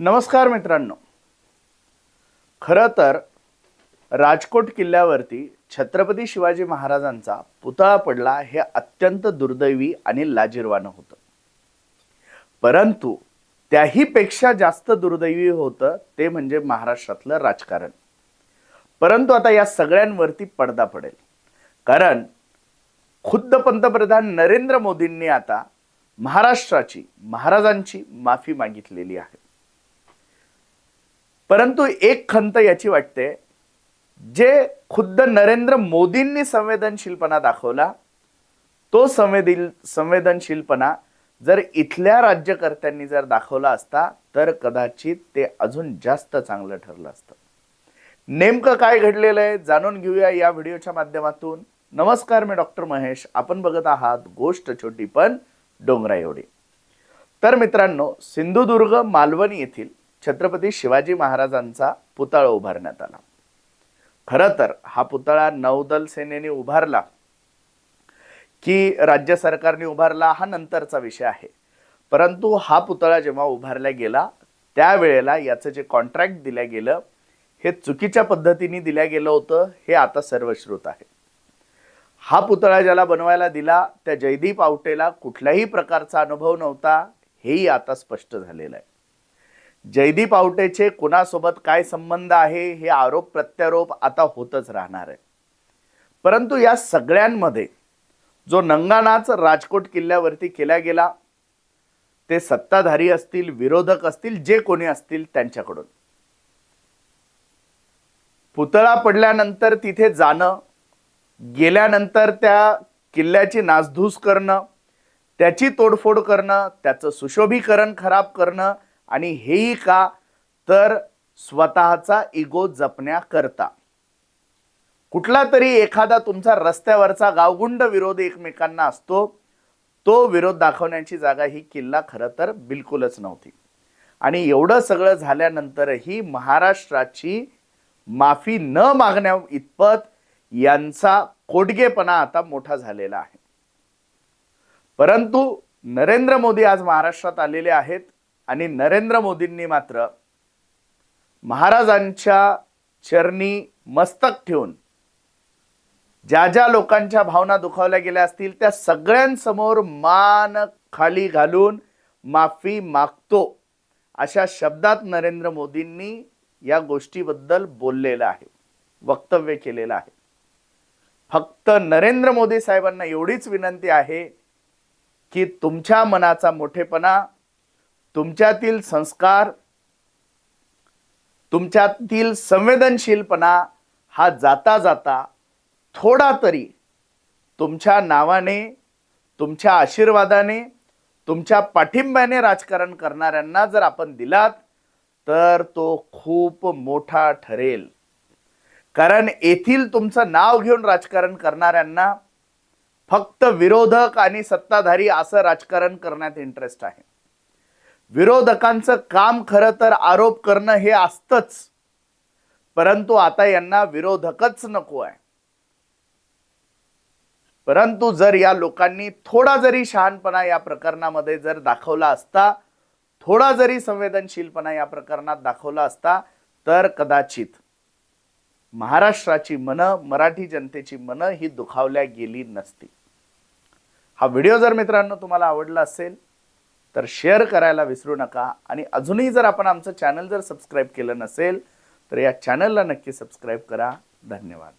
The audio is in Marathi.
नमस्कार मित्रांनो. खरं तर राजकोट किल्ल्यावरती छत्रपती शिवाजी महाराजांचा पुतळा पडला हे अत्यंत दुर्दैवी आणि लाजीरवानं होतं. परंतु त्याही पेक्षा जास्त दुर्दैवी होतं ते म्हणजे महाराष्ट्रातलं राजकारण. परंतु आता या सगळ्यांवरती पडदा पडेल. कारण खुद्द पंतप्रधान नरेंद्र मोदींनी आता महाराष्ट्राची महाराजांची माफी मागितलेली आहे. परंतु एक खंत याची वाटते जे खुद्द नरेंद्र मोदींनी संवेदनशीलपणा दाखवला तो संवेदील संवेदनशीलपणा जर इथल्या राज्यकर्त्यांनी जर दाखवला असता तर कदाचित ते अजून जास्त चांगलं ठरलं असतं. नेमकं काय घडलेलं आहे जाणून घेऊया या व्हिडिओच्या माध्यमातून. नमस्कार मी डॉक्टर महेश. आपण बघत आहात गोष्ट छोटी पण डोंगरा एवढी तर मित्रांनो सिंधुदुर्ग मालवणी येथील छत्रपती शिवाजी महाराजांचा पुतळा उभारण्यात आला. खरं तर हा पुतळा नौदल सेनेने उभारला की राज्य सरकारने उभारला हा नंतरचा विषय आहे. परंतु हा पुतळा जेव्हा उभारला गेला त्यावेळेला याचं जे कॉन्ट्रॅक्ट दिलं गेलं हे चुकीच्या पद्धतीने दिल्या गेलं होतं हे आता सर्वश्रुत आहे. हा पुतळा ज्याला बनवायला दिला त्या जयदीप आवटेला कुठल्याही प्रकारचा अनुभव नव्हता हेही आता स्पष्ट झालेलं आहे. जयदीप आवटेचे कुणासोबत काय संबंध आहे हे आरोप प्रत्यारोप आता होतच राहणार आहे. परंतु या सगळ्यांमध्ये जो नंगानाच राजकोट किल्ल्यावरती केला गेला ते सत्ताधारी असतील विरोधक असतील जे कोणी असतील त्यांच्याकडून. पुतळा पडल्यानंतर तिथे जाणं गेल्यानंतर त्या किल्ल्याची नासधूस करणं त्याची तोडफोड करणं त्याचं सुशोभीकरण खराब करणं आणि हेही का? तर स्वतःचा इगो जपण्याकरता. कुठला तरी एखादा तुमचा रस्त्यावरचा गावगुंड विरोध एकमेकांना असतो तो विरोध दाखवण्याची जागा ही किल्ला खरं तर बिलकुलच नव्हती. आणि एवढं सगळं झाल्यानंतरही महाराष्ट्राची माफी न मागण्या इतपत यांचा कोडगेपणा आता मोठा झालेला आहे. परंतु नरेंद्र मोदी आज महाराष्ट्रात आलेले आहेत. आणि नरेंद्र मोदींनी मात्र महाराजांच्या चरणी मस्तक ठेवून ज्या ज्या लोकांच्या भावना दुखावल्या गेल्या असतील त्या सगळ्यांसमोर मान खाली घालून माफी मागतो अशा शब्दात नरेंद्र मोदींनी या गोष्टीबद्दल बोललेलं आहे वक्तव्य केलेलं आहे. फक्त नरेंद्र मोदी साहेबांना एवढीच विनंती आहे की तुमच्या मनाचा मोठेपणा तुमच्यातील संस्कार तुमच्यातील संवेदनशीलपणा हा जाता जाता थोडा तरी तुमच्या नावाने तुमच्या आशीर्वादाने तुमच्या पाठिंब्याने राजकारण करणाऱ्यांना जर आपण दिलात तर तो खूप मोठा ठरेल. कारण येथील तुमचं नाव घेऊन राजकारण करणाऱ्यांना फक्त विरोधक आणि सत्ताधारी असं राजकारण करण्यात इंटरेस्ट आहे. विरोधकांचं काम खरं तर आरोप करणं हे असतंच. परंतु आता यांना विरोधकच नको आहे. परंतु जर या लोकांनी थोडा जरी शहाणपणा या प्रकरणामध्ये जर दाखवला असता थोडा जरी संवेदनशीलपणा या प्रकरणात दाखवला असता तर कदाचित महाराष्ट्राची मनं मराठी जनतेची मनं ही दुखावल्या गेली नसती. हा व्हिडिओ जर मित्रांनो तुम्हाला आवडला असेल तर शेअर करायला विसरू नका. आणि अजूनही जर आपण आमचं चॅनल जर सबस्क्राईब केलं नसेल तर या चॅनलला नक्की सबस्क्राईब करा. धन्यवाद.